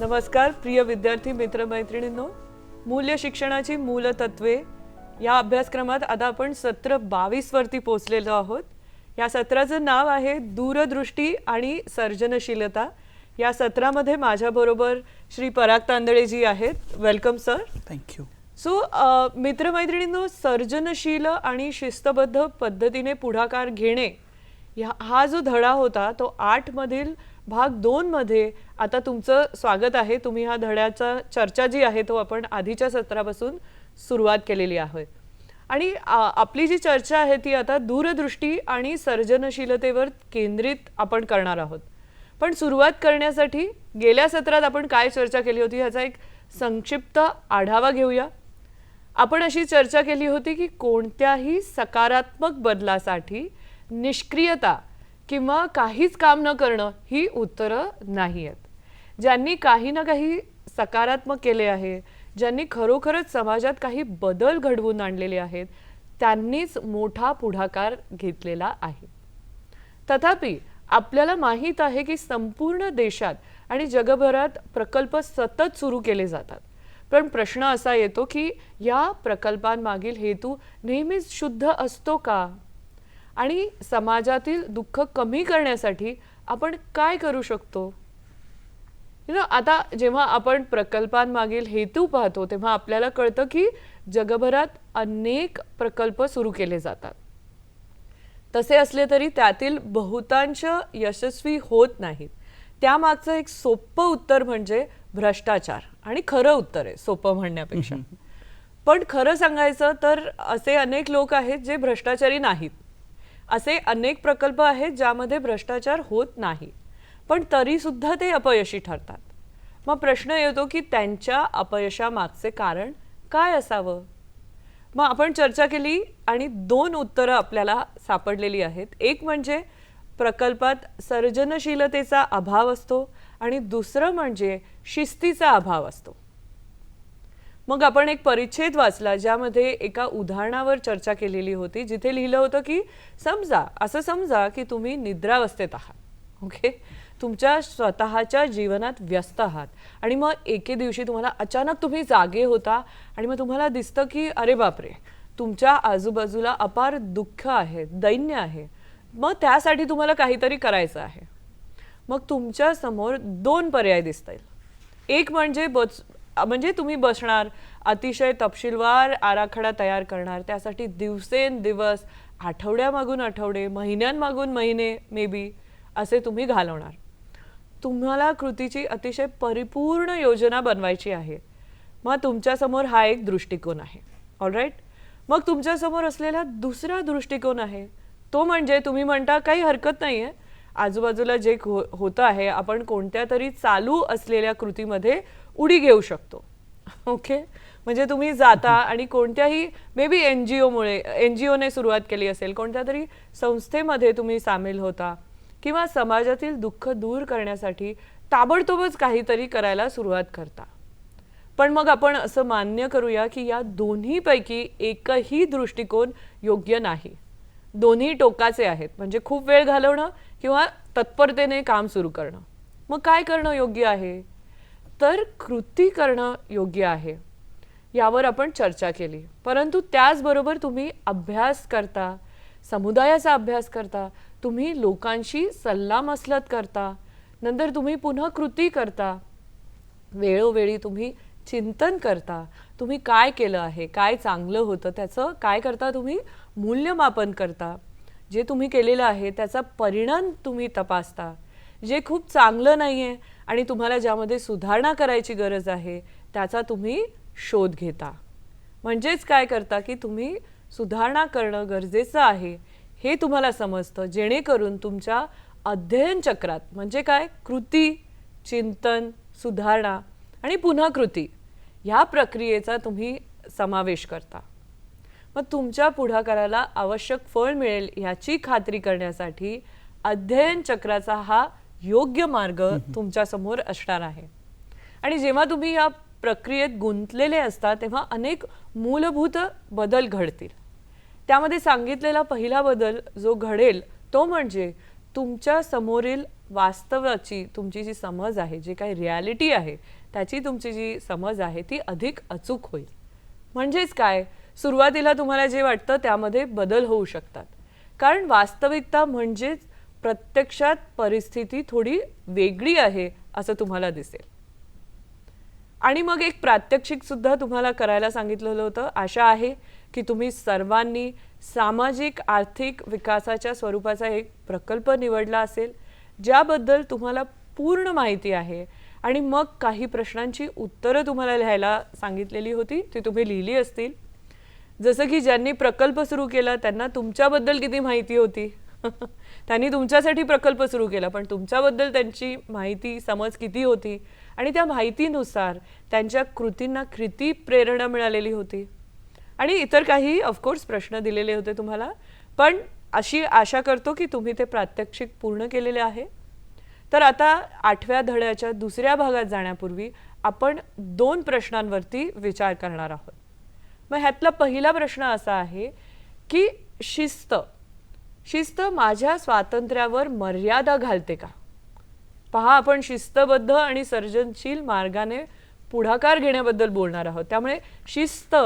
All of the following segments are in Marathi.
नमस्कार प्रिय विद्यार्थी मित्रमैत्रिणींनो. मूल्य शिक्षणाची मूलतत्वे. या अभ्यासक्रमात आता आपण सत्र बावीस वरती पोचलेलो आहोत. या सत्राचं नाव आहे दूरदृष्टी आणि सर्जनशीलता. या सत्रामध्ये माझ्याबरोबर श्री पराग तांदळेजी आहेत. Welcome sir thank you so uh, मित्रमैत्रिणींनो सर्जनशील आणि शिस्तबद्ध पद्धतीने पुढाकार घेणे ह्या हा जो धडा होता तो आठमधील भाग दोनमध्ये आता तुमचं स्वागत आहे. तुम्ही हा धड्याचा चर्चा जी आहे तो आपण आधीच्या सत्रापासून सुरुवात केलेली आहे. आणि आपली जी चर्चा आहे ती आता दूरदृष्टी आणि सर्जनशीलतेवर केंद्रित आपण करणार आहोत. पण सुरुवात करण्यासाठी गेल्या सत्रात आपण काय चर्चा केली होती ह्याचा एक संक्षिप्त आढावा घेऊया. आपण अशी चर्चा केली होती की कोणत्याही सकारात्मक बदलासाठी निष्क्रियता किंवा काहीच काम न करणं ही उत्तरं नाही आहेत ज्यांनी काही ना काही सकारात्मक केले आहे ज्यांनी खरोखरच समाजात काही बदल घडवून आणलेले आहेत त्यांनीच मोठा पुढाकार घेतलेला आहे. तथापि आपल्याला माहीत आहे की संपूर्ण देशात आणि जगभरात प्रकल्प सतत सुरू केले जातात. पण प्रश्न असा येतो की या प्रकल्पांमागील हेतू नेहमीच शुद्ध असतो का? आणि समाजातील दुःख कमी करण्यासाठी आपण काय करू शकतो? यु नो आता जेव्हा आपण प्रकल्पांमागील हेतू पाहतो तेव्हा आपल्याला कळतं की जगभरात अनेक प्रकल्प सुरू केले जातात. तसे असले तरी त्यातील बहुतांश यशस्वी होत नाहीत. त्यामागचं एक सोपं उत्तर म्हणजे भ्रष्टाचार. आणि खरं उत्तर आहे सोपं म्हणण्यापेक्षा. पण खरं सांगायचं तर असे अनेक लोक आहेत जे भ्रष्टाचारी नाहीत. असे अनेक प्रकल्प आहेत ज्यामध्ये भ्रष्टाचार होत नाही. पण तरीसुद्धा ते अपयशी ठरतात. मग प्रश्न येतो की त्यांच्या अपयशामागचे कारण काय असावं? मग आपण चर्चा केली आणि दोन उत्तरं आपल्याला सापडलेली आहेत. एक म्हणजे प्रकल्पात सर्जनशीलतेचा अभाव असतो आणि दुसरं म्हणजे शिस्तीचा अभाव असतो. मग आपण एक परिच्छेद वाचला ज्यामध्ये एका उदाहरणावर चर्चा केलेली होती जिथे लिहिलं होतं की समजा असं समजा की तुम्ही निद्रावस्थेत आहात ओके? तुमच्या स्वतःच्या जीवनात व्यस्त आहात आणि मग एके दिवशी तुम्हाला अचानक तुम्ही जागे होता आणि मग तुम्हाला दिसतं की अरे बापरे तुमच्या आजूबाजूला अपार दुःख आहे दैन्य आहे. मग त्यासाठी तुम्हाला काहीतरी करायचं आहे. मग तुमच्यासमोर दोन पर्याय दिसतील एक म्हणजे बस म्हणजे तुम्ही बसणार अतिशय तपशीलवार आराखडा तयार करणार. त्यासाठी दिवसेंदिवस आठवड्यामागून आठवडे महिन्यांमागून महिने मे बी असे तुम्ही घालवणार. तुम्हाला कृतीची अतिशय परिपूर्ण योजना बनवायची आहे. मग तुमच्यासमोर हा एक दृष्टिकोन आहे. ऑलराईट मग तुमच्यासमोर असलेला दुसरा दृष्टिकोन आहे. तो म्हणजे तुम्ही म्हणता काही हरकत नाही आहे आजूबाजूला जे हो होतं आहे आपण कोणत्या तरी चालू असलेल्या कृतीमध्ये उडी घेऊ शकतो. ओके? म्हणजे तुम्ही जाता आणि कोणत्याही मे बी एन जी ओमुळे एन जी ओने सुरुवात केली असेल कोणत्या तरी संस्थेमध्ये तुम्ही सामील होता किंवा समाजातील दुःख दूर करण्यासाठी ताबडतोबच काहीतरी करायला सुरुवात करता. पण मग आपण असं मान्य करूया की या दोन्हीपैकी एकही दृष्टिकोन योग्य नाही. दोन्ही टोकाचे आहेत. म्हणजे खूप वेळ घालवणं किंवा तत्परतेने काम सुरू करणं. मग काय करणं योग्य आहे? तर कृती करणं योग्य आहे. यावर आपण चर्चा केली. परंतु त्याचबरोबर तुम्ही अभ्यास करता समुदायाचा अभ्यास करता तुम्ही लोकांशी सल्लामसलत करता नंतर तुम्ही पुन्हा कृती करता वेळोवेळी तुम्ही चिंतन करता तुम्ही काय केलं आहे काय चांगलं होतं त्याचं काय करता तुम्ही मूल्यमापन करता. जे तुम्ही केलेलं आहे त्याचा परिणाम तुम्ही तपासता. जे खूप चांगलं नाही आहे आणि तुम्हाला ज्यामध्ये सुधारणा करायची गरज आहे त्याचा तुम्ही शोध घेता. म्हणजेच काय करता की तुम्ही सुधारणा करणं गरजेचं आहे हे तुम्हाला समजतं जेणेकरून तुमच्या अध्ययन चक्रात म्हणजे काय? कृती चिंतन सुधारणा आणि पुन्हा कृती ह्या प्रक्रियेचा तुम्ही समावेश करता. मग तुमच्या पुढाकाराला आवश्यक फळ मिळेल ह्याची खात्री करण्यासाठी अध्ययन चक्राचा हा योग्य मार्ग तुमच्यासमोर असणार आहे. आणि जेव्हा तुम्ही या प्रक्रियेत गुंतलेले असता तेव्हा अनेक मूलभूत बदल घडतील. त्यामध्ये सांगितलेला पहिला बदल जो घडेल तो म्हणजे तुमच्या समोरील वास्तवाची तुमची जी समज आहे जी काही रियालिटी आहे त्याची तुमची जी समज आहे ती अधिक अचूक होईल. म्हणजेच काय? सुरुवातीला तुम्हाला जे वाटतं त्यामध्ये बदल होऊ शकतात. कारण वास्तविकता म्हणजेच प्रत्यक्षात परिस्थिती थोडी वेगळी आहे असं तुम्हाला दिसेल. आणि मग एक प्रात्यक्षिक सुद्धा तुम्हाला करायला सांगितलेलं होतं. आशा आहे की तुम्ही सर्वांनी सामाजिक आर्थिक विकासाच्या स्वरूपाचा एक प्रकल्प निवडला असेल ज्याबद्दल तुम्हाला पूर्ण माहिती आहे. आणि मग काही प्रश्नांची उत्तरं तुम्हाला लिहायला सांगितलेली होती ती तुम्ही लिहिली असतील. जसं की ज्यांनी प्रकल्प सुरू केला त्यांना तुमच्याबद्दल किती माहिती होती? त्यांनी तुमच्यासाठी प्रकल्प सुरू केला पण तुमच्याबद्दल त्यांची माहिती समज किती होती? आणि त्या माहितीनुसार त्यांच्या कृतींना किती प्रेरणा मिळालेली होती? आणि इतर काही ऑफकोर्स प्रश्न दिलेले होते तुम्हाला पण अशी आशा करतो की तुम्ही ते प्रात्यक्षिक पूर्ण केलेले आहे. तर आता आठव्या धड्याच्या दुसऱ्या भागात जाण्यापूर्वी आपण दोन प्रश्नांवरती विचार करणार आहोत. मग ह्यातला पहिला प्रश्न असा आहे की शिस्त शिस्त माझ्या स्वातंत्र्यावर मर्यादा घालते का? पहा आपण शिस्तबद्ध आणि सर्जनशील मार्गाने पुढाकार घेण्याबद्दल बोलणार आहोत. त्यामुळे शिस्त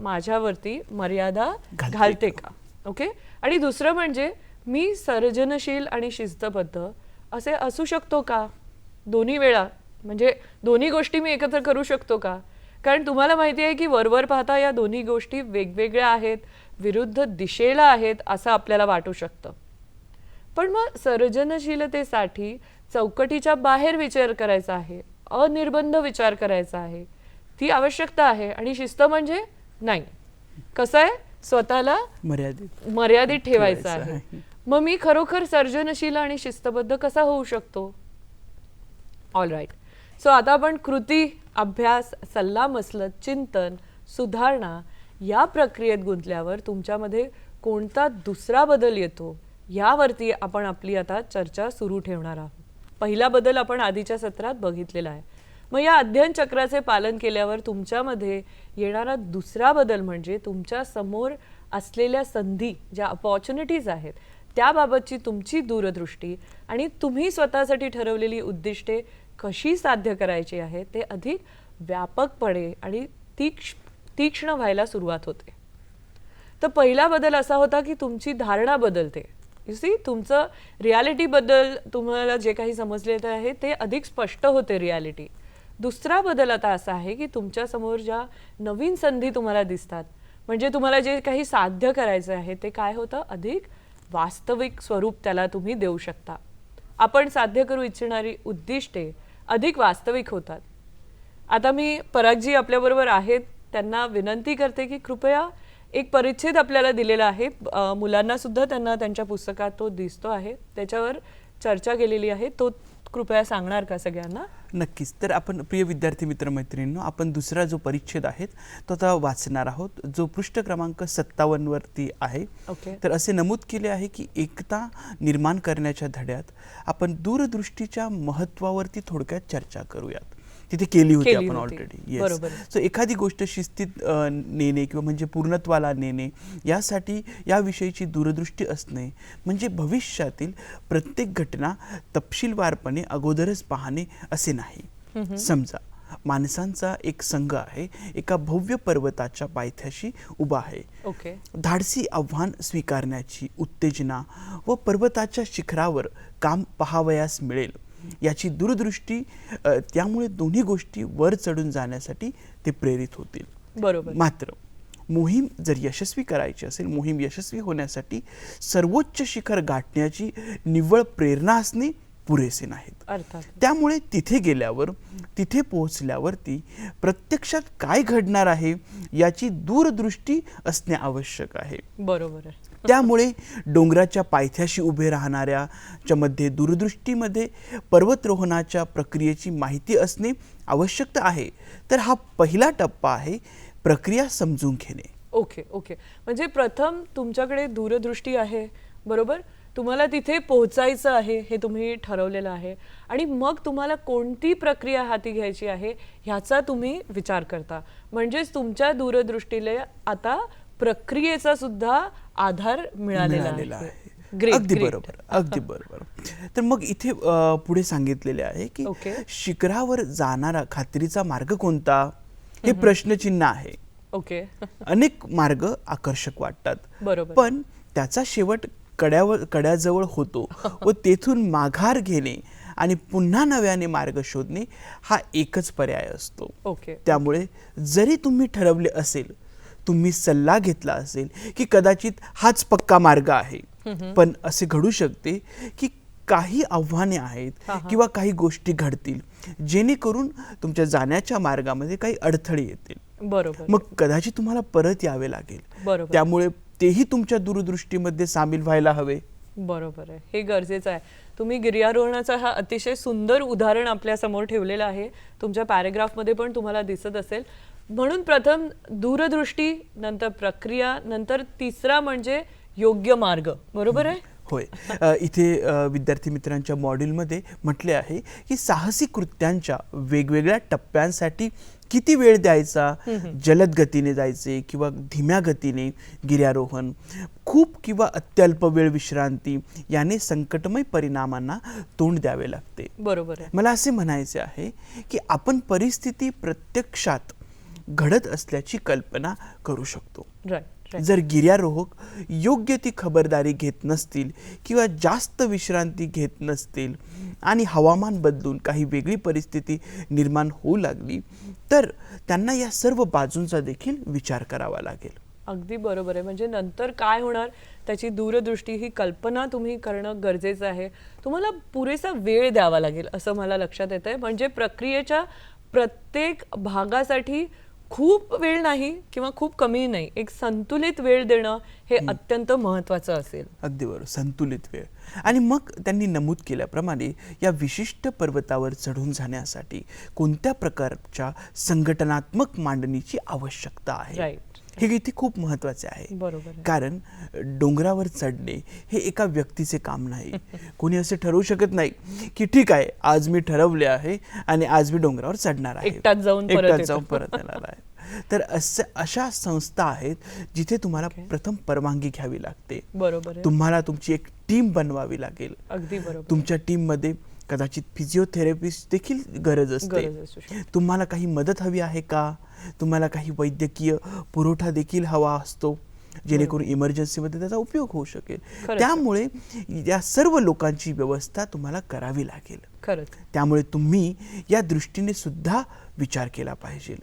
माझ्यावरती मर्यादा घालते का? ओके? आणि दुसरं म्हणजे मी सर्जनशील आणि शिस्तबद्ध असे असू शकतो का? दोन्ही वेळा म्हणजे दोन्ही गोष्टी मी एकत्र करू शकतो का? कारण तुम्हाला माहिती आहे की वरवर पाहता या दोन्ही गोष्टी वेगवेगळ्या आहेत विरुद्ध दिशेला आहेत असं आपल्याला वाटू शकतं. पण मग सर्जनशीलतेसाठी चौकटीच्या बाहेर विचार करायचा आहे अनिर्बंध विचार करायचा आहे ती आवश्यकता आहे आणि शिस्त म्हणजे नाही. कसं आहे? स्वतःला मर्यादित मर्यादित ठेवायचं आहे. मग मी खरोखर सर्जनशील आणि शिस्तबद्ध कसा होऊ शकतो? ऑल राईट सो आता आपण कृती अभ्यास सल्लामसलत चिंतन सुधारणा या प्रक्रियेत गुंतल्यावर तुमच्यामध्ये कोणता दुसरा बदल येतो यावरती आपण आपली आता चर्चा सुरू ठेवणार आहोत. पहिला बदल आपण आधीच्या सत्रात बघितलेला आहे. मग या अध्ययन चक्राचे पालन केल्यावर तुमच्यामध्ये येणारा दुसरा बदल म्हणजे तुमच्यासमोर असलेल्या संधी ज्या अपॉर्च्युनिटीज आहेत त्याबाबतची तुमची दूरदृष्टी आणि तुम्ही स्वतःसाठी ठरवलेली उद्दिष्टे कशी साध्य करायची आहे ते अधिक व्यापकपणे आणि तीक्ष तीक्ष्ण व्हायला सुरुवात होते. तर पहिला बदल असा होता की तुमची धारणा बदलते. यु सी तुमचं रियालिटीबद्दल तुम्हाला जे काही समजलेलं आहे ते अधिक स्पष्ट होते रियालिटी दुसरा बदल आता असा आहे की तुमच्यासमोर ज्या नवीन संधी तुम्हाला दिसतात म्हणजे तुम्हाला जे काही साध्य करायचं आहे ते काय होतं? अधिक वास्तविक स्वरूप त्याला तुम्ही देऊ शकता. आपण साध्य करू इच्छिणारी उद्दिष्टे अधिक वास्तविक होतात. आता मी परागजी आपल्याबरोबर आहेत. त्यांना विनंती करते की कृपया एक परिच्छेद आपल्याला दिलेला आहे. मुलांनासुद्धा त्यांना त्यांच्या पुस्तकात तो दिसतो आहे. त्याच्यावर चर्चा केलेली आहे. तो कृपया सांगणार का सगळ्यांना? नक्कीच. तर आपण प्रिय विद्यार्थी मित्रमैत्रिणींनो आपण दुसरा जो परिच्छेद आहे तो आता वाचणार आहोत. जो पृष्ठ क्रमांक सत्तावन्न वरती आहे. ओके. तर असे नमूद केले आहे की एकता निर्माण करण्याच्या धड्यात आपण दूरदृष्टीच्या महत्वावरती थोडक्यात चर्चा करूयात. तिथे केली होती आपण. ऑलरेडी बरोबर. सो एखादी गोष्ट शिस्तीत नेणे किंवा म्हणजे पूर्णत्वाला नेणे यासाठी याविषयीची दूरदृष्टी असणे म्हणजे भविष्यातील प्रत्येक घटना तपशीलवारपणे अगोदरच पाहणे असे नाही. समजा माणसांचा एक संघ आहे एका भव्य पर्वताच्या पायथ्याशी उभा आहे. ओके. धाडसी आव्हान स्वीकारण्याची उत्तेजना व पर्वताच्या शिखरावर काम पहावयास मिळेल. याची दूरदृष्टी त्यामुळे दोन्ही गोष्टी वर चढून जाण्यासाठी ते प्रेरित होतील. बरोबर. मात्र मोहीम जर यशस्वी करायची असेल मोहीम यशस्वी होण्यासाठी सर्वोच्च शिखर गाठण्याची निव्वळ प्रेरणा असणे पुरेसे नाहीत. अर्थात. त्यामुळे तिथे गेल्यावर तिथे पोहोचल्यावरती प्रत्यक्षात काय घडणार आहे याची दूरदृष्टी असणे आवश्यक आहे. बरोबर आहे. त्यामुळे डोंगराच्या पायथ्याशी उभे राहणाऱ्याच्या मध्ये दूरदृष्टीमध्ये पर्वतरोहणाच्या प्रक्रियेची माहिती असणे आवश्यक आहे. तर हा पहिला टप्पा आहे प्रक्रिया समजून घेणे. Okay okay. म्हणजे प्रथम तुमच्याकडे दूरदृष्टी आहे बरोबर? तुम्हाला तिथे पोहोचायचं आहे हे तुम्ही ठरवलेलं आहे. आणि मग तुम्हाला कोणती प्रक्रिया हाती घ्यायची आहे ह्याचा तुम्ही विचार करता. म्हणजेच तुमच्या दूरदृष्टीला आता प्रक्रियेचा सुद्धा आधार मिळालेला आहे. अगदी. बरोबर अगदी बरोबर. तर मग इथे पुढे सांगितलेले आहे की Okay. शिखरावर जाणारा खात्रीचा मार्ग कोणता? हे प्रश्नचिन्ह आहे. ओके अनेक मार्ग आकर्षक वाटतात. बरोबर. पण त्याचा शेवट कड्यावर कड्याजवळ होतो व तेथून माघार घेणे आणि पुन्हा नव्याने मार्ग शोधणे हा एकच पर्याय असतो. ओके त्यामुळे जरी तुम्ही ठरवले असेल तुम्ही सल्ला घेतला असेल की कदाचित हाच पक्का मार्ग आहे. पण असे घडू शकते की काही आव्हाने आहेत किंवा काही गोष्टी घडतील जेणेकरून तुमच्या जाण्याच्या मार्गामध्ये काही अडथळे येतील. बरोबर. मग कदाचित तुम्हाला परत यावे लागेल. बरोबर. त्यामुळे तेही तुमच्या दूरदृष्टीमध्ये सामील व्हायला हवे. बरोबर आहे. हे गरजेचं आहे. तुम्ही गिर्यारोहणाचा हा अतिशय सुंदर उदाहरण आपल्यासमोर ठेवलेलं आहे. तुमच्या पॅरेग्राफमध्ये पण तुम्हाला दिसत असेल. म्हणून प्रथम दूरदृष्टी नंतर प्रक्रिया नंतर तिसरा म्हणजे योग्य मार्ग. बरोबर आहे? होय. इथे विद्यार्थी मित्रांच्या मॉड्यूलमध्ये म्हटले आहे की साहसी कृत्यांच्या वेगवेगळ्या टप्प्यांसाठी किती वेळ द्यायचा? जलद गतीने जायचे किंवा धीम्या गतीने गिर्यारोहण खूप किंवा अत्यल्प वेळ विश्रांती याने संकटमय परिणामांना तोंड द्यावे लागते. बरोबर आहे. मला असे म्हणायचे आहे की आपण परिस्थिती प्रत्यक्षात घडत असल्याची कल्पना करू शकतो. जर गिर्यारोहक योग्य ती खबरदारी घेत नसतील किंवा जास्त विश्रांती घेत नसतील आणि हवामान बदलून काही वेगळी परिस्थिती निर्माण होऊ लागली तर त्यांना या सर्व बाजूंचा देखील विचार करावा लागेल. अगदी बरोबर आहे. म्हणजे नंतर काय होणार? त्याची दूरदृष्टी ही कल्पना तुम्ही करणं गरजेचं आहे. तुम्हाला पुरेसा वेळ द्यावा लागेल असं मला लक्षात येत आहे म्हणजे प्रक्रियेच्या प्रत्येक भागासाठी खूप वेळ नाही किंवा खूप कमी नाही एक संतुलित वेळ देणं हे अत्यंत महत्वाचं असेल. अगदी बरोबर संतुलित वेळ. आणि मग त्यांनी नमूद केल्याप्रमाणे या विशिष्ट पर्वतावर चढून जाण्यासाठी कोणत्या प्रकारच्या संघटनात्मक मांडणीची आवश्यकता आहे? हे इथे खूप महत्त्वाचे आहे. कारण डोंगरावर चढणे हे एका व्यक्तीचे काम नाही. कोणी असे ठरवू शकत नाही की ठीक आहे आज मी ठरवले आहे आणि आज मी डोंगरावर चढणार आहे. एकटाच. जाऊन परत येणार आहे. तर असे अशा संस्था आहेत जिथे तुम्हाला प्रथम परवानगी घ्यावी लागते. बरोबर तुम्हाला तुमची एक टीम बनवावी लागेल. अगदी बरोबर. तुमच्या टीममध्ये कदाचित फिजिओथेरपिस्ट देखील गरज असते. तुम्हाला काही मदत हवी आहे का? तुम्हाला काही वैद्यकीय पुरवठा देखील हवा असतो जेणेकरून इमर्जन्सीमध्ये त्याचा उपयोग होऊ शकेल. त्यामुळे या सर्व लोकांची व्यवस्था तुम्हाला करावी लागेल. त्यामुळे तुम्ही या दृष्टीने सुद्धा विचार केला पाहिजे.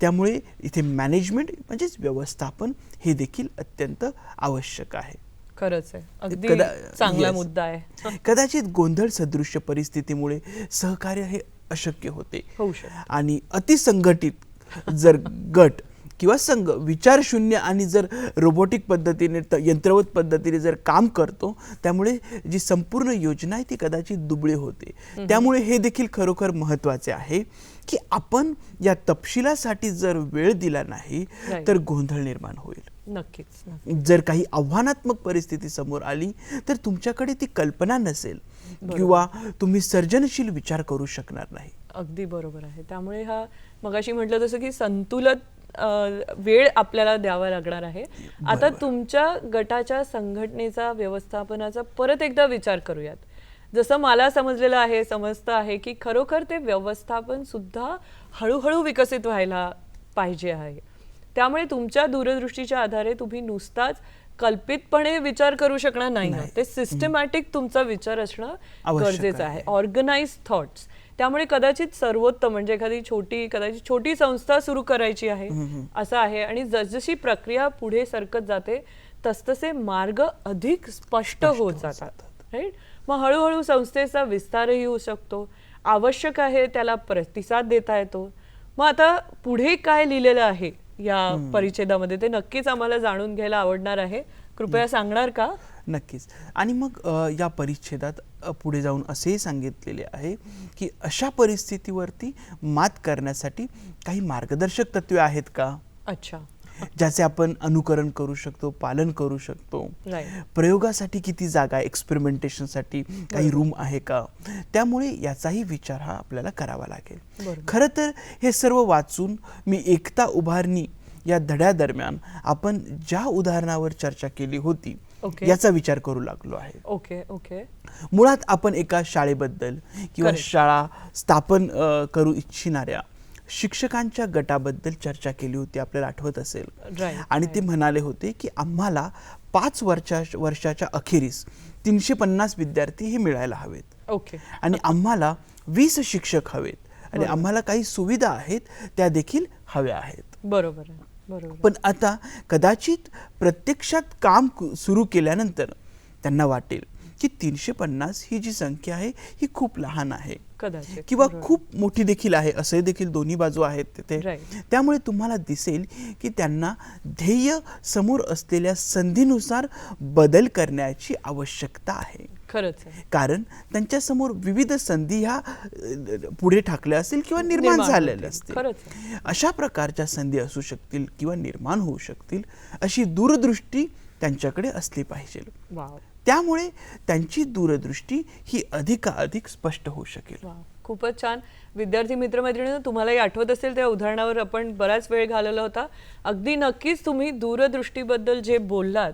त्यामुळे इथे मॅनेजमेंट म्हणजेच व्यवस्थापन हे देखील अत्यंत आवश्यक आहे. खरंच आहे. चांगला. मुद्दा आहे. कदाचित गोंधळ सदृश्य परिस्थितीमुळे सहकार्य हे अशक्य होते. आणि अतिसंघटित जर गट किंवा संघ विचारशून्य आणि जर रोबोटिक पद्धतीने त- यंत्रवत पद्धतीने जर काम करतो त्यामुळे जी संपूर्ण योजना आहे ती कदाचित दुबळी होते. त्यामुळे हे देखील खरोखर महत्त्वाचे आहे की आपण या तपशिलासाठी जर वेळ दिला नाही. तर गोंधळ निर्माण होईल. नक्कीच. जर काही आव्हानात्मक परिस्थिती समोर आली तर तुमच्याकडे ती कल्पना नसेल किंवा तुम्ही सर्जनशील विचार करू शकणार नाही. अगदी बरोबर आहे. त्यामुळे हा मगाशी म्हटलं तसं की संतुलित वेळ आपल्याला द्यावा लागणार आहे आता. तुमच्या गटाच्या संघटनेचा व्यवस्थापनाचा परत एकदा विचार करूयात जसं मला समजलेलं आहे समजतं आहे की खरोखर ते व्यवस्थापन सुद्धा हळूहळू विकसित व्हायला पाहिजे आहे त्यामुळे तुमच्या दूरदृष्टीच्या आधारे तुम्ही नुसताच कल्पितपणे विचार करू शकणार नाही. ते सिस्टमॅटिक तुमचा विचार असणं गरजेचं आहे आहे. ऑर्गनाइज थॉट्स त्यामुळे कदाचित सर्वोत्तम म्हणजे एखादी छोटी कदाचित छोटी संस्था सुरू करायची आहे असं आहे. आणि जसजशी प्रक्रिया पुढे सरकत जाते तसतसे मार्ग अधिक स्पष्ट होत जातात. राईट मग हळूहळू संस्थेचा विस्तारही होऊ शकतो. आवश्यक आहे त्याला प्रतिसाद देता येतो. मग आता पुढे काय लिहिलेलं आहे या परिच्छेदामध्ये? ते नक्कीच आम्हाला जाणून घ्यायला आवडणार आहे. कृपया सांगणार का? नक्कीच. आणि मग या परिच्छेदात पुढे जाऊन असेही सांगितलेले आहे की अशा परिस्थितीवरती मात करण्यासाठी काही मार्गदर्शक तत्वे आहेत का? अच्छा. ज्याचे आपण अनुकरण करू शकतो पालन करू शकतो. प्रयोगासाठी किती जागा आहे एक्सपेरिमेंटेशनसाठी काही रूम आहे का? त्यामुळे याचाही विचार हा आपल्याला करावा लागेल. खरं तर हे सर्व वाचून मी एकता उभारणी या धड्यादरम्यान आपण ज्या उदाहरणावर चर्चा केली होती ओके याचा विचार करू लागलो आहे. ओके ओके मुळात आपण एका शाळेबद्दल किंवा. शाळा स्थापन करू इच्छिणाऱ्या शिक्षकांच्या गटाबद्दल चर्चा केली होती आपल्याला आठवत असेल. आणि ते म्हणाले होते की आम्हाला पाच वर्षा वर्षाच्या अखेरीस तीनशे पन्नास विद्यार्थी हे मिळायला हवेत. ओके आणि आम्हाला वीस शिक्षक हवेत. आणि. आम्हाला काही सुविधा आहेत त्या देखील हव्या आहेत. बरोबर आहे. बरोबर पण आता कदाचित प्रत्यक्षात काम सुरू केल्यानंतर त्यांना वाटेल की तीनशे पन्नास ही जी संख्या आहे ही खूप लहान आहे कदाचित किंवा. खूप मोठी देखील आहे असे देखील दोन्ही बाजू आहेत तिथे. त्यामुळे तुम्हाला दिसेल की त्यांना ध्येय समोर असलेल्या संधीनुसार बदल करण्याची आवश्यकता आहे खरंच कारण त्यांच्यासमोर विविध संधी ह्या पुढे ठाकल्या असतील किंवा निर्माण झालेल्या. असतील. अशा प्रकारच्या संधी असू शकतील किंवा निर्माण होऊ शकतील अशी दूरदृष्टी त्यांच्याकडे असली पाहिजे. त्यामुळे त्यांची दूरदृष्टी ही अधिकाधिक स्पष्ट होऊ शकेल. खूपच छान. विद्यार्थी मित्रमैत्रिणींनो तुम्हालाही आठवत असेल त्या उदाहरणावर आपण बराच वेळ घालवला होता. अगदी नक्कीच तुम्ही दूरदृष्टीबद्दल जे बोललात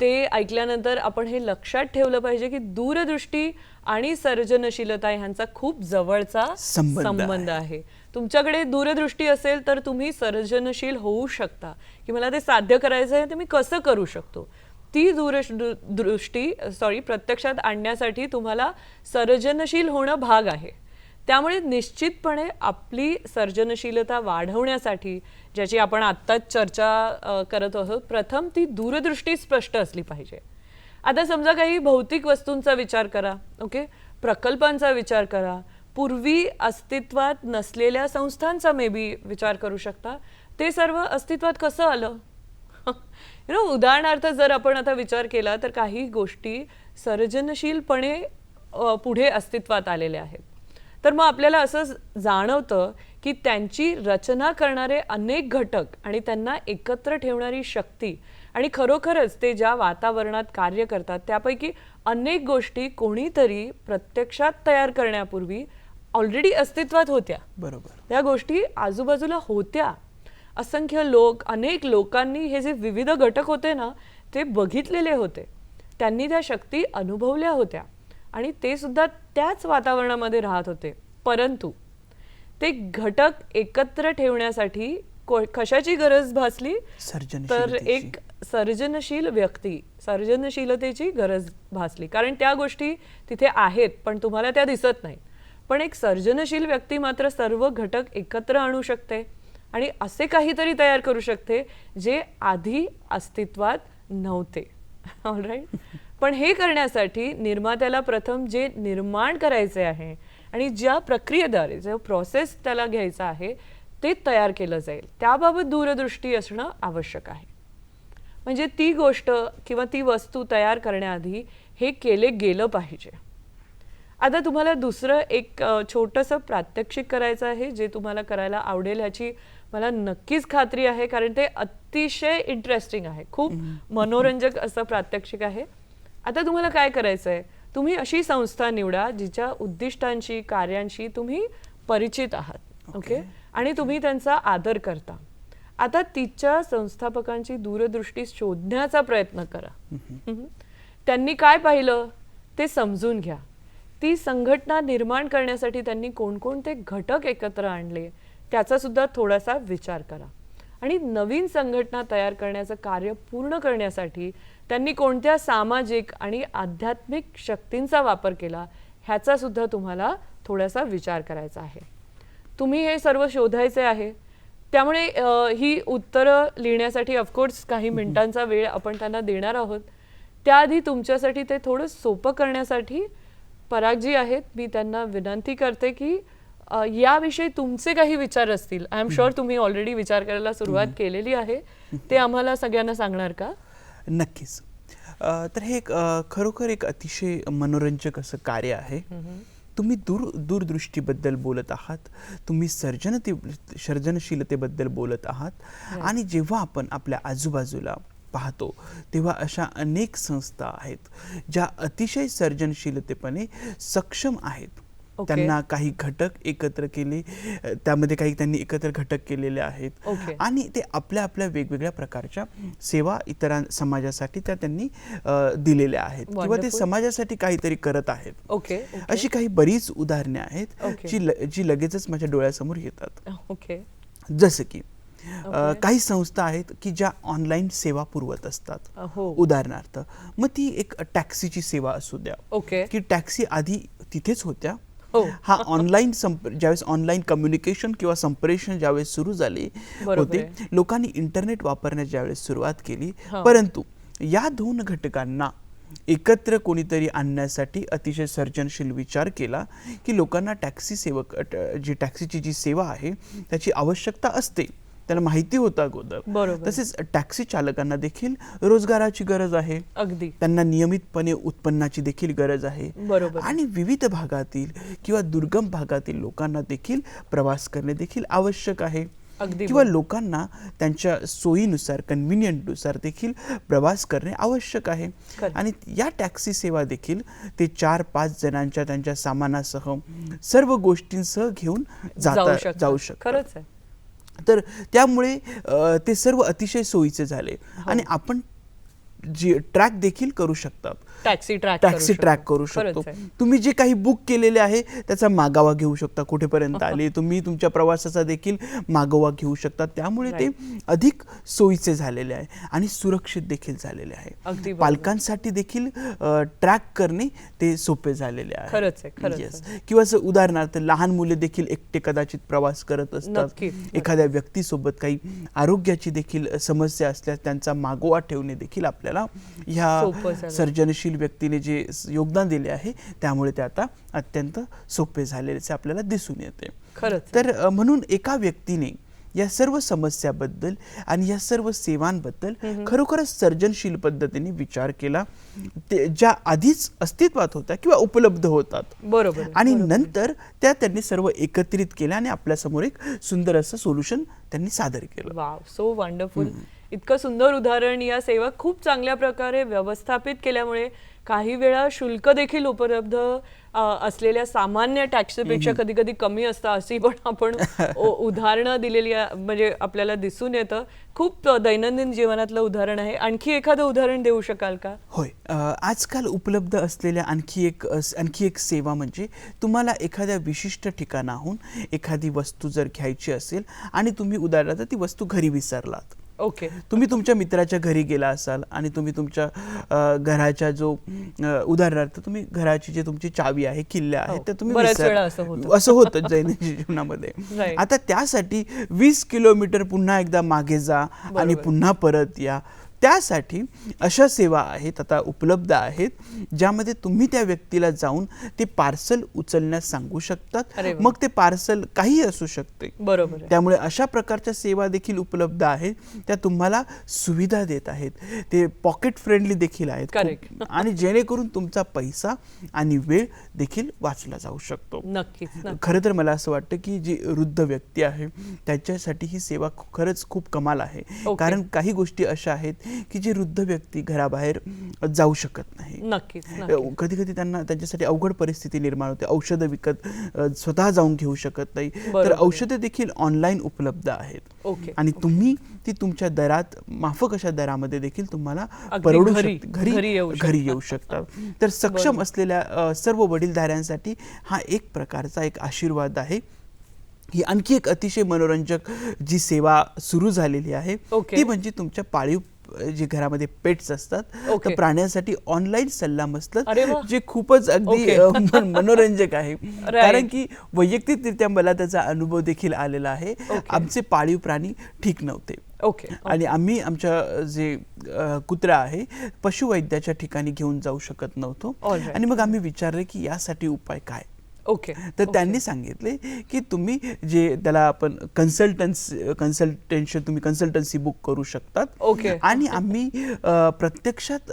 ते ऐकल्यानंतर आपण हे लक्षात ठेवलं पाहिजे की दूरदृष्टी आणि सर्जनशीलता ह्यांचा खूप जवळचा संबंध आहे. तुमच्याकडे दूरदृष्टी असेल तर तुम्ही सर्जनशील होऊ शकता. की मला ते साध्य करायचं आहे ते मी कसं करू शकतो? ती दूर दृष्टी सॉरी प्रत्यक्षात आणण्यासाठी तुम्हाला सर्जनशील होणं भाग आहे. त्यामुळे निश्चितपणे आपली सर्जनशीलता वाढवण्यासाठी ज्याची आपण आत्ताच चर्चा करत आहोत प्रथम ती दूरदृष्टी स्पष्ट असली पाहिजे. आता समजा काही भौतिक वस्तूंचा विचार करा ओके? प्रकल्पांचा विचार करा. पूर्वी अस्तित्वात नसलेल्या संस्थांचा मे बी विचार करू शकता. ते सर्व अस्तित्वात कसं आलं? यु नो उदाहरणार्थ जर आपण आता विचार केला तर काही गोष्टी सर्जनशीलपणे पुढे अस्तित्वात आलेल्या आहेत. तर मग आपल्याला असं जाणवतं की त्यांची रचना करणारे अनेक घटक आणि त्यांना एकत्र ठेवणारी शक्ती आणि खरोखरच ते ज्या वातावरणात कार्य करतात त्यापैकी अनेक गोष्टी कोणीतरी प्रत्यक्षात तयार करण्यापूर्वी ऑलरेडी अस्तित्वात होत्या. बरोबर. त्या गोष्टी आजूबाजूला होत्या. असंख्य लोक अनेक लोकांनी हे जे विविध घटक होते ना ते बघितलेले होते. त्यांनी त्या शक्ती अनुभवल्या होत्या. आणि ते सुद्धा त्याच वातावरणामध्ये राहत होते. परंतु ते घटक एकत्र ठेवण्यासाठी कशाची गरज भासली? तर. एक सर्जनशील व्यक्ती सर्जनशीलतेची गरज भासली. कारण त्या गोष्टी तिथे आहेत पण तुम्हाला त्या दिसत नाहीत. पण एक सर्जनशील व्यक्ती मात्र सर्व घटक एकत्र आणू शकते आणि असे काहीतरी तयार करू शकते जे आधी अस्तित्वात नव्हते. ऑलराईट पण हे करण्यासाठी निर्मात्याला प्रथम जे निर्माण करायचे आहे आणि ज्या प्रक्रियेद्वारे जो प्रोसेस त्याला घ्यायचा आहे ते तयार केलं जाईल. त्याबाबत दूरदृष्टी असणं आवश्यक आहे. म्हणजे ती गोष्ट किंवा ती वस्तू तयार करण्याआधी हे केले गेलं पाहिजे. आता तुम्हाला दुसरं एक छोटंसं प्रात्यक्षिक करायचं आहे जे तुम्हाला करायला आवडेल ह्याची मला नक्कीच खात्री आहे कारण ते अतिशय इंटरेस्टिंग आहे. खूप मनोरंजक असं प्रात्यक्षिक आहे. आता तुम्हाला काय करायचं आहे तुम्ही अशी संस्था निवडा जिच्या उद्दिष्टांशी कार्यांशी तुम्ही परिचित आहात ओके. आणि तुम्ही त्यांचा आदर करता. आता तिच्या संस्थापकांची दूरदृष्टी शोधण्याचा प्रयत्न करा. त्यांनी काय पाहिलं? ते समजून घ्या. ती संघटना निर्माण करण्यासाठी त्यांनी कोणकोणते घटक एकत्र आणले त्याचा सुद्धा थोडासा विचार करा. आणि नवीन संघटना तयार करण्याचं कार्य पूर्ण करण्यासाठी त्यांनी कोणत्या सामाजिक आणि आध्यात्मिक शक्तींचा वापर केला ह्याचा सुद्धा तुम्हाला थोडासा विचार करायचा आहे. तुम्ही हे सर्व शोधायचे आहे. त्यामुळे ही उत्तरं लिहिण्यासाठी ऑफकोर्स काही मिनिटांचा वेळ आपण त्यांना देणार आहोत. त्याआधी तुमच्यासाठी ते थोडं सोपं करण्यासाठी पराग जी आहेत. मी त्यांना विनंती करते की याविषयी तुमचे काही विचार असतील. आय एम शुअर तुम्ही ऑलरेडी विचार करायला सुरुवात केलेली आहे. ते आम्हाला सगळ्यांना सांगणार का? नक्कीच. तर हे एक खरोखर एक अतिशय मनोरंजक असं कार्य आहे. तुम्ही दूर दूरदृष्टीबद्दल बोलत आहात. तुम्ही सर्जनते सर्जनशीलतेबद्दल बोलत आहात. आणि जेव्हा आपण आपल्या आजूबाजूला पाहतो तेव्हा अशा अनेक संस्था आहेत ज्या अतिशय सर्जनशीलतेपणे सक्षम आहेत. त्यांना काही घटक एकत्र केले त्यामध्ये काही त्यांनी एकत्र घटक केलेले आहेत. आणि ते आपल्या आपल्या वेगवेगळ्या प्रकारच्या सेवा इतरां समाजासाठी त्या त्यांनी दिलेल्या आहेत किंवा ते. समाजासाठी काहीतरी करत आहेत ओके. अशी काही बरीच उदाहरणे आहेत. जी जी लगेचच माझ्या डोळ्यासमोर येतात ओके जसं की ओके. काही संस्था आहेत की ज्या ऑनलाईन सेवा पुरवत असतात हो उदाहरणार्थ मग ती एक टॅक्सीची सेवा असू द्या ओके की टॅक्सी आधी तिथेच होत्या हो. हा ऑनलाईन ज्यावेळेस ऑनलाईन कम्युनिकेशन किंवा संप्रेषण ज्यावेळेस सुरू झाले होते. लोकांनी इंटरनेट वापरण्यास ज्यावेळेस सुरुवात केली हा. परंतु या दोन घटकांना एकत्र कोणीतरी आणण्यासाठी अतिशय सर्जनशील विचार केला की लोकांना टॅक्सी सेवक जी टॅक्सीची जी सेवा आहे त्याची आवश्यकता असते त्याला माहिती होतं अगोदर बरोबर. तसेच टॅक्सी चालकांना देखील रोजगाराची गरज आहे अगदी त्यांना नियमितपणे उत्पन्नाची देखील गरज आहे बरोबर. आणि विविध भागातील किंवा दुर्गम भागातील लोकांना देखील प्रवास करणे देखील आवश्यक आहे अगदी किंवा. लोकांना त्यांच्या सोयीनुसार कन्व्हिनियंटनुसार देखील प्रवास करणे आवश्यक आहे. आणि या टॅक्सी सेवा देखील ते चार पाच जणांच्या त्यांच्या सामानासह सर्व गोष्टींसह घेऊन जाता. जाऊ शकतात तर त्यामुळे ते सर्व अतिशय सोयीचे झाले हो. आणि आपण जी ट्रॅक देखील करू शकतात टॅक्सी ट्रॅक टॅक्सी ट्रॅक करू शकतो. तुम्ही जे काही बुक केलेले आहे त्याचा मागोवा घेऊ शकता कुठेपर्यंत आले. तुम्ही तुमच्या प्रवासाचा देखील मागोवा घेऊ शकता. त्यामुळे ते अधिक सोयीचे झालेले आहे आणि सुरक्षित देखील झालेले आहे. पालकांसाठी देखील ट्रॅक करणे ते सोपे झालेले आहे. किंवा उदाहरणार्थ लहान मुले देखील एकटे कदाचित प्रवास करत असतात. एखाद्या व्यक्तीसोबत काही आरोग्याची देखील समस्या असल्यास त्यांचा मागोवा ठेवणे देखील आपल्याला ह्या सोपं सर्जनशील व्यक्तीने जे योगदान दिले आहे त्यामुळे ते आता अत्यंत सोपे झालेले आपल्याला दिसून येते. खरंच. तर म्हणून एका व्यक्तीने या सर्व समस्याबद्दल आणि या सर्व सेवांबद्दल खरोखरच सर्जनशील पद्धतीने विचार केला. ते ज्या आधीच अस्तित्वात होत्या किंवा उपलब्ध होतात. बरोबर आणि. नंतर त्या त्यांनी सर्व एकत्रित केल्या आणि आपल्यासमोर एक सुंदर असं सोल्युशन त्यांनी सादर केलं. वाव सो वंडरफुल इतकं सुंदर उदाहरण या सेवा खूप चांगल्या प्रकारे व्यवस्थापित केल्यामुळे काही वेळा शुल्क देखील उपलब्ध असलेल्या सामान्य टॅक्सीपेक्षा कधी कधी कमी असतं अशी पण आपण उदाहरणं दिलेली म्हणजे आपल्याला दिसून येतं. खूप दैनंदिन जीवनातलं उदाहरण आहे. आणखी एखादं उदाहरण देऊ शकाल का? होय. आजकाल उपलब्ध असलेल्या आणखी एक आणखी एक सेवा म्हणजे तुम्हाला एखाद्या विशिष्ट ठिकाणाहून एखादी वस्तू जर घ्यायची असेल आणि तुम्ही उदाहरणार्थ ती वस्तू घरी विसरलात. ओके तुम्ही तुमच्या मित्राच्या घरी गेला असाल आणि तुम्ही तुमच्या घराच्या जो उदाहरणार्थ तुम्ही घराची जी तुमची चावी आहे किल्ल्या आहेत हो. त्या तुम्ही असं होतं. दैनंदिन जीवनामध्ये. आता त्यासाठी वीस किलोमीटर पुन्हा एकदा मागे जा आणि. पुन्हा परत या त्यासाठी अशा सेवा आहेत आता उपलब्ध आहेत ज्यामध्ये तुम्ही त्या व्यक्तीला जाऊन ते पार्सल उचलण्यास सांगू शकतात. मग ते पार्सल काही असू शकते बरोबर त्यामुळे अशा प्रकारच्या सेवा देखील उपलब्ध आहेत त्या तुम्हाला सुविधा देत आहेत ते पॉकेट फ्रेंडली देखील आहेत. आणि जेणेकरून तुमचा पैसा आणि वेळ देखील वाचला जाऊ शकतो नक्कीच. खरं तर मला असं वाटतं की जी वृद्ध व्यक्ती आहे त्याच्यासाठी ही सेवा खरंच खूप कमाल आहे. कारण काही गोष्टी अशा आहेत की जी वृद्ध व्यक्ती घराबाहेर जाऊ शकत नाही. नक्कीच. कधी कधी त्यांना त्यांच्यासाठी अवघड परिस्थिती निर्माण होते. औषधं विकत स्वतः जाऊन घेऊ शकत नाही. तर. औषधं देखील ऑनलाईन उपलब्ध आहेत. ओके आणि तुम्ही ती तुमच्या दरात माफक अशा दरामध्ये देखील तुम्हाला परवडू घरी- घरी येऊ शकतात तर सक्षम असलेल्या सर्व वडीलधाऱ्यांसाठी हा एक प्रकारचा एक आशीर्वाद आहे. ही आणखी एक अतिशय मनोरंजक जी सेवा सुरू झालेली आहे. ती म्हणजे तुमच्या पाळीव जे घरामध्ये पेट्स असतात ओके. तर प्राण्यांसाठी ऑनलाईन सल्ला मसलत. जे खूपच अगदी मन- मनोरंजक आहे. कारण की वैयक्तिकरित्या मला त्याचा अनुभव देखील आलेला आहे ओके. आमचे पाळीव प्राणी ठीक नव्हते ओके आणि आम्ही आमच्या जे कुत्रा आहे पशुवैद्याच्या ठिकाणी घेऊन जाऊ शकत नव्हतो. आणि मग आम्ही विचारले की यासाठी उपाय काय ओके तर त्यांनी सांगितले की तुम्ही जे त्याला आपण कन्सल्टन्स कन्सल्टेन्शन तुम्ही कन्सल्टन्सी बुक करू शकतात. ओके. आणि आम्ही प्रत्यक्षात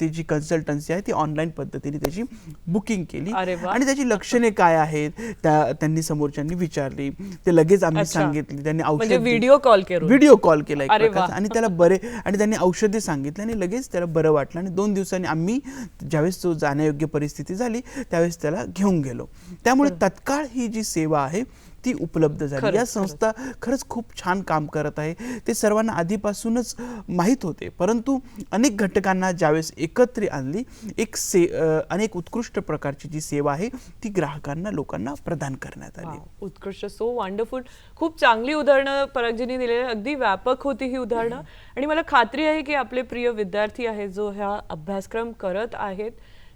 ती जी कन्सल्टन्सी आहे ती ऑनलाईन पद्धतीने त्याची बुकिंग केली. आणि त्याची लक्षणे काय आहेत त्या त्यांनी समोरच्यांनी विचारली. ते लगेच आम्ही. सांगितले त्यांनी औषध व्हिडिओ कॉल करून. व्हिडिओ कॉल केला आणि त्याला बरे आणि त्यांनी औषधे सांगितले आणि लगेच त्याला बरं वाटलं. आणि दोन दिवसांनी आम्ही ज्यावेळेस तो जाण्यायोग्य परिस्थिती झाली त्यावेळेस त्याला घेऊन गेलो. त्यामुळे तत्काळ ही जी सेवा आहे ती उपलब्ध झाली. या संस्था खरंच खूप छान काम करत आहे. ते सर्वांना आधीपासूनच माहीत होते. परंतु अनेक घटकांना ज्यावेळेस एकत्र आणली एक से अनेक उत्कृष्ट प्रकारची जी सेवा आहे ती ग्राहकांना लोकांना प्रदान करण्यात आली. उत्कृष्ट. सो वंडरफुल खूप चांगली उदाहरणं परागजींनी दिलेली. अगदी व्यापक होती ही उदाहरणं. आणि मला खात्री आहे की आपले प्रिय विद्यार्थी आहेत जो ह्या अभ्यासक्रम करत आहेत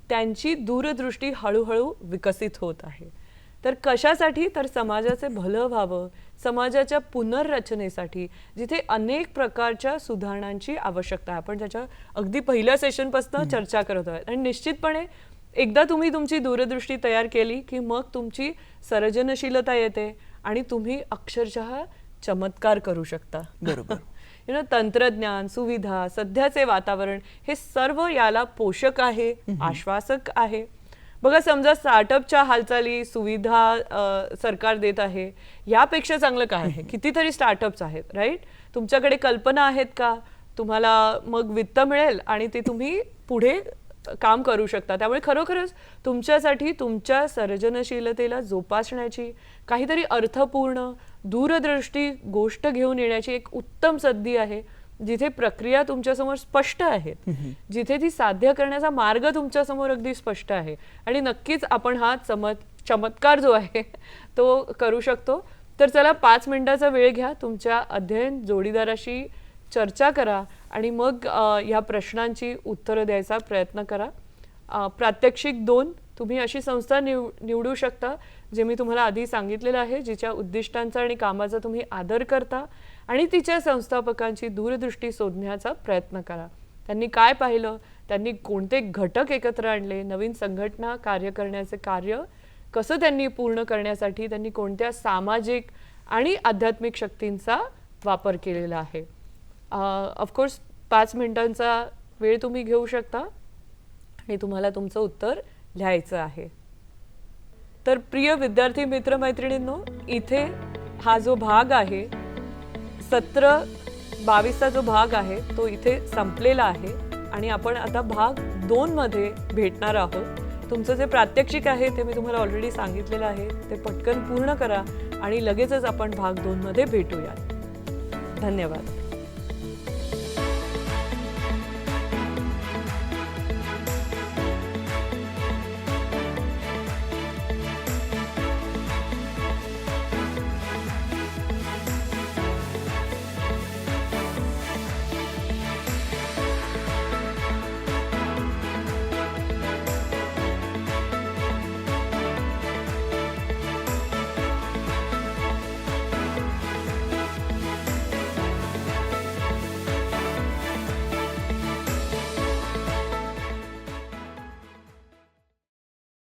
त्यांची दूरदृष्टी हळूहळू विकसित होत आहे. तर कशासाठी? तर समाजाचे भलं व्हावं समाजाच्या पुनर्रचनेसाठी जिथे अनेक प्रकारच्या सुधारणांची आवश्यकता आहे. आपण त्याच्या अगदी पहिल्या सेशनपासून चर्चा करत आहोत. आणि निश्चितपणे एकदा तुम्ही तुमची दूरदृष्टी तयार केली की मग तुमची सर्जनशीलता येते आणि तुम्ही अक्षरशः चमत्कार करू शकता. बरोबर. यु नो तंत्रज्ञान सुविधा सध्याचे वातावरण हे सर्व याला पोषक आहे आश्वासक आहे. बघा समजा स्टार्टअपच्या हालचाली सुविधा सरकार देत आहे यापेक्षा चांगलं काय आहे? कितीतरी स्टार्टअप्स आहेत राईट तुमच्याकडे कल्पना आहेत का? तुम्हाला मग वित्त मिळेल आणि ते तुम्ही पुढे काम करू शकता. त्यामुळे खरोखरच तुमच्यासाठी तुमच्या सर्जनशीलतेला जोपासण्याची काहीतरी अर्थपूर्ण दूरदृष्टी गोष्ट घेऊन येण्याची एक उत्तम संधी आहे जिथे प्रक्रिया तुमच्यासमोर स्पष्ट आहेत जिथे ती साध्य करण्याचा मार्ग तुमच्यासमोर अगदी स्पष्ट आहे. आणि नक्कीच आपण हा चमत चमत्कार जो आहे तो करू शकतो. तर चला पाच मिनिटाचा वेळ घ्या तुमच्या अध्ययन जोडीदाराशी चर्चा करा आणि मग अ, या प्रश्नांची उत्तरं द्यायचा प्रयत्न करा. प्रात्यक्षिक दोन तुम्ही अशी संस्था निव निवडू शकता. जे मी तुम्हाला आधी सांगितलेलं आहे जिच्या उद्दिष्टांचा आणि कामाचा तुम्ही आदर करता आणि तिच्या संस्थापकांची दूरदृष्टी शोधण्याचा प्रयत्न करा. त्यांनी काय पाहिलं? त्यांनी कोणते घटक एकत्र आणले? नवीन संघटना कार्य करण्याचे कार्य कसं त्यांनी पूर्ण करण्यासाठी त्यांनी कोणत्या सामाजिक आणि आध्यात्मिक शक्तींचा वापर केलेला आहे? ऑफकोर्स पाच मिनिटांचा वेळ तुम्ही घेऊ शकता आणि तुम्हाला तुमचं उत्तर लिहायचं आहे. तर प्रिय विद्यार्थी मित्रमैत्रिणींनो इथे हा जो भाग आहे सत्र बावीसचा जो भाग आहे तो इथे संपलेला आहे आणि आपण आता भाग दोनमध्ये भेटणार आहोत. तुमचं जे प्रात्यक्षिक आहे ते मी तुम्हाला ऑलरेडी सांगितलेलं आहे ते पटकन पूर्ण करा आणि लगेचच आपण भाग दोनमध्ये भेटूयात. धन्यवाद.